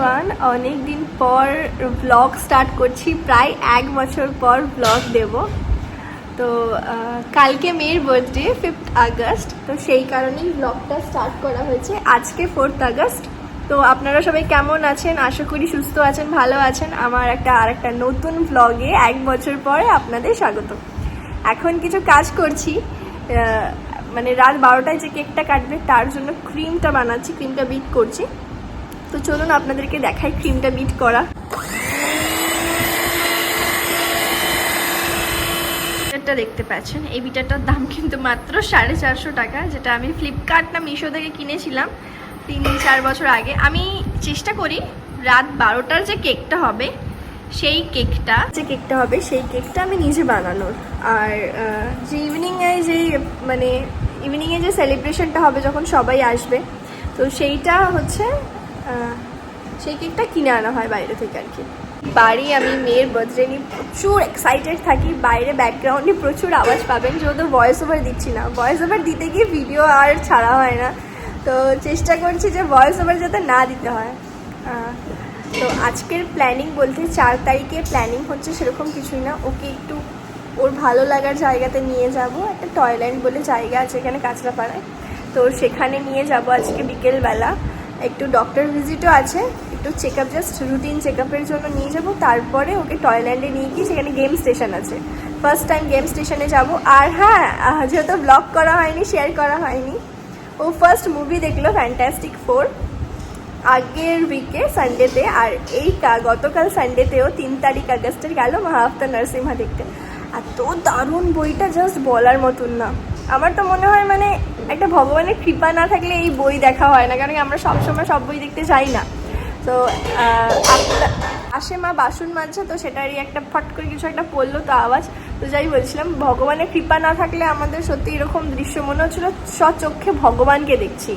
Everyone অনেক দিন পর ব্লগ স্টার্ট করছি, প্রায় এক বছর পর ব্লগ দেব। তো কালকে মেয়ের বার্থডে ফিফথ আগস্ট, তো সেই কারণেই ব্লগটা স্টার্ট করা হয়েছে। আজকে ফোর্থ আগস্ট। তো আপনারা সবাই কেমন আছেন? আশা করি সুস্থ আছেন, ভালো আছেন। আমার একটা আর একটা নতুন ব্লগে এক বছর পরে আপনাদের স্বাগত। এখন কিছু কাজ করছি। মানে রাত বারোটায় যে কেকটা কাটবে, তার জন্য ক্রিমটা বানাচ্ছি ক্রিমটা বিট করছি। তো চলুন আপনাদেরকে দেখাই ক্রিমটা বিট করা। বিটারটা দেখতে পাচ্ছেন। এই বিটারটার দাম কিন্তু মাত্র সাড়ে চারশো টাকা যেটা আমি ফ্লিপকার্ট না মিশো থেকে কিনেছিলাম তিন চার বছর আগে। আমি চেষ্টা করি রাত বারোটার যে কেকটা হবে সেই কেকটা। যে কেকটা হবে সেই কেকটা আমি নিজে বানানোর। আর যে ইভিনিংয়ে যে মানে ইভিনিংয়ে যে সেলিব্রেশনটা হবে যখন সবাই আসবে তো সেইটা হচ্ছে সেই কেকটা কিনে আনা হয় বাইরে থেকে আর কি। বাড়ি আমি মেয়ের বার্থডে নিয়ে প্রচুর এক্সাইটেড থাকি, বাইরে ব্যাকগ্রাউন্ডে প্রচুর আওয়াজ পাবেন, যেহেতু ভয়েস ওভার দিচ্ছি না। ভয়েস ওভার দিতে গিয়ে ভিডিও আর ছাড়া হয় না। তো চেষ্টা করছি যে ভয়েস ওভার যাতে না দিতে হয়। তো আজকের প্ল্যানিং বলতে চার তারিখে প্ল্যানিং হচ্ছে সেরকম কিছুই না। ওকে একটু ওর ভালো লাগার জায়গাতে নিয়ে যাব। একটা টয়ল্যান্ড বলে জায়গা আছে এখানে কাঁচরাপাড়ায়। তো সেখানে নিয়ে যাব আজকে বিকেলবেলা। একটু ডক্টর ভিজিটও আছে, একটু check up just routine check আপের জন্য নিয়ে যাব, তারপরে ওকে টয়ল্যান্ডে নিয়ে গিয়ে সেখানে গেম স্টেশন আছে। ফার্স্ট টাইম গেম স্টেশনে যাব। আর হ্যাঁ যেহেতু ব্লগ করা হয়নি শেয়ার করা হয়নি, ও ফার্স্ট মুভি দেখল ফ্যান্টাস্টিক ফোর আগের উইকে সানডেতে আর এই গতকাল সানডেতেও তিন তারিখ আগস্টের গেল মহাফতা নরসিংহা দেখতে। এত দারুণ বইটা জাস্ট বলার মতন না। আমার তো মনে হয় মানে একটা ভগবানের কৃপা না থাকলে এই বই দেখা হয় না, কারণ কি আমরা সবসময় সব বই দেখতে চাই না। তো আসে মা বাসন মাজছে তো সেটারই একটা ফট করে কিছু একটা পড়ল তো আওয়াজ। তো যাই বলছিলাম ভগবানের কৃপা না থাকলে আমাদের সত্যি এরকম দৃশ্য মনে হচ্ছিল, স্বচক্ষে ভগবানকে দেখছি।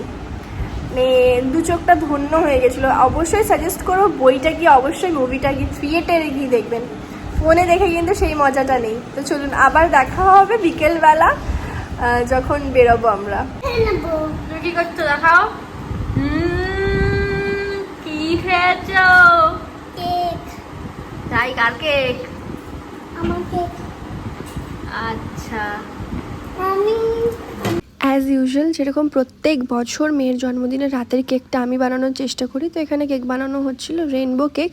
মানে দু চোখটা ধন্য হয়ে গেছিল। অবশ্যই সাজেস্ট করো বইটা গিয়ে, অবশ্যই মুভিটা গিয়ে থিয়েটারে গিয়ে দেখবেন। ফোনে দেখে কিন্তু সেই মজাটা নেই। তো চলুন, আবার দেখা হবে বিকেলবেলা। যখন বেরোবো আমরা। তুমি কি করছ দেখাও কি খেয়েছো? তাই কার কেক? আচ্ছা। আমি অ্যাজ ইউজুয়াল যেরকম প্রত্যেক বছর মেয়ের জন্মদিনের রাতের কেকটা আমি বানানোর চেষ্টা করি তো এখানে কেক বানানো হচ্ছিল রেনবো কেক।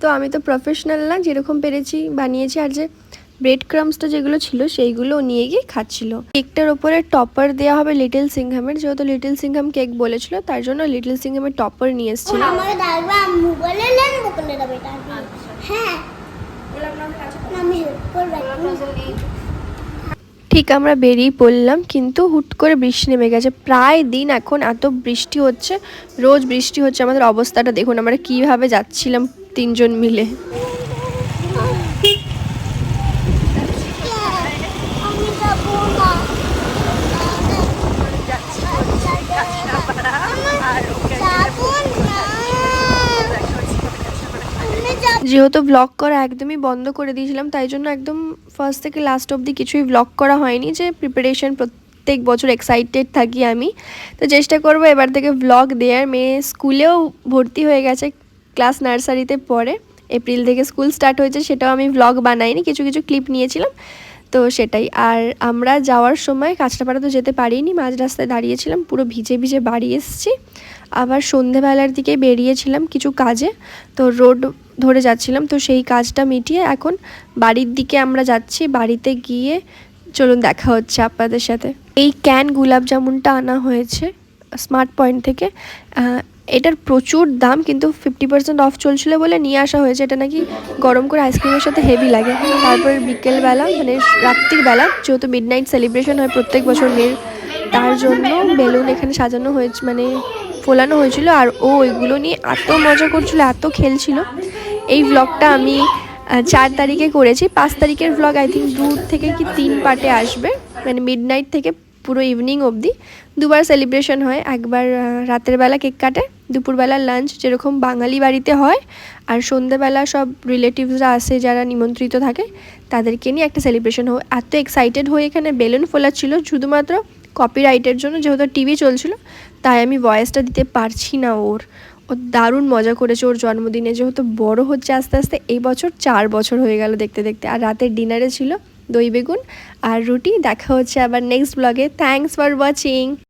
তো আমি তো প্রফেশনাল না যেরকম পেরেছি বানিয়েছি আর যে ব্রেড ক্রামসটা যেগুলো ছিল সেইগুলো নিয়ে গিয়ে খাচ্ছিল। কেকটার ওপরে টপার দেওয়া হবে লিটল সিংহামের যেহেতু লিটল সিংহাম কেক বলেছিল তার জন্য লিটল সিংহামের টপার নিয়ে এসেছিল। ডাকবে হ্যাঁ। আমি হেল্প করবে ঠিক আমরা বেরিয়ে পড়লাম কিন্তু হুট করে বৃষ্টি নেমে গেছে। প্রায় দিন এখন এত বৃষ্টি হচ্ছে রোজ বৃষ্টি হচ্ছে আমাদের অবস্থাটা দেখুন আমরা কীভাবে যাচ্ছিলাম তিনজন মিলে আমি যাব না যাব না আমি যাব যেহেতু ব্লগ করা একদমই বন্ধ করে দিয়েছিলাম, তাই জন্য একদম ফার্স্ট থেকে লাস্ট অবধি কিছুই ব্লগ করা হয়নি, যে প্রিপারেশন প্রত্যেক বছর এক্সাইটেড থাকি আমি। তো চেষ্টা করব এবার থেকে ব্লগ দেওয়ার। মেয়ে স্কুলেও ভর্তি হয়ে গেছে ক্লাস নার্সারিতে পড়ে। এপ্রিল থেকে স্কুল স্টার্ট হয়েছে, সেটাও আমি ব্লগ বানাইনি, কিছু কিছু ক্লিপ নিয়েছিলাম। তো সেটাই। আর আমরা যাওয়ার সময় কাঁচরাপাড়া তো যেতে পারিনি, মাঝ রাস্তায় দাঁড়িয়েছিলাম, পুরো ভিজে ভিজে বাড়ি এসেছি। আবার সন্ধেবেলার দিকে বেরিয়েছিলাম কিছু কাজে, তো রোড ধরে যাচ্ছিলাম, তো সেই কাজটা মিটিয়ে এখন বাড়ির দিকে আমরা যাচ্ছি, বাড়িতে গিয়ে চলুন দেখা হচ্ছে আপনাদের সাথে। এই ক্যান গুলাব জামুনটা আনা হয়েছে স্মার্ট পয়েন্ট থেকে এটার প্রচুর দাম, কিন্তু ফিফটি পার্সেন্ট অফ চলছিল বলে নিয়ে আসা হয়েছে। এটা নাকি গরম করে আইসক্রিমের সাথে হেভি লাগে। তারপর বিকেলবেলা মানে রাত্রিবেলা যেহেতু মিড নাইট সেলিব্রেশন হয় প্রত্যেক বছর মেয়ের, তার জন্য বেলুন এখানে সাজানো হয়েছে মানে ফোলানো হয়েছিল। আর ও ওইগুলো নিয়ে এত মজা করছিল, এত খেলছিল। এই ব্লগটা আমি চার তারিখে করেছি। পাঁচ তারিখের ব্লগ আই থিঙ্ক দু থেকে কি তিন পার্টে আসবে। মানে মিড নাইট থেকে পুরো ইভিনিং অবধি। দুবার সেলিব্রেশন হয়। একবার রাতের বেলা কেক কাটে। দুপুরবেলা লাঞ্চ যেরকম বাঙালি বাড়িতে হয়। আর সন্ধেবেলা সব রিলেটিভসরা আসে, যারা নিমন্ত্রিত থাকে, তাদেরকে নিয়ে একটা সেলিব্রেশন হয়। এত এক্সাইটেড হয়ে এখানে বেলুন ফোলাচ্ছিল। শুধুমাত্র কপিরাইটের জন্য যেহেতু টিভি চলছিল, তাই আমি ভয়েসটা দিতে পারছি না ওর। ও দারুণ মজা করেছে ওর জন্মদিনে। যেহেতু বড় হচ্ছে আস্তে আস্তে, এই বছর চার বছর হয়ে গেল দেখতে দেখতে। আর রাতের ডিনারে ছিল দই বেগুন আর রুটি। দেখা হচ্ছে আবার নেক্সট ব্লগে থ্যাংকস ফর ওয়াচিং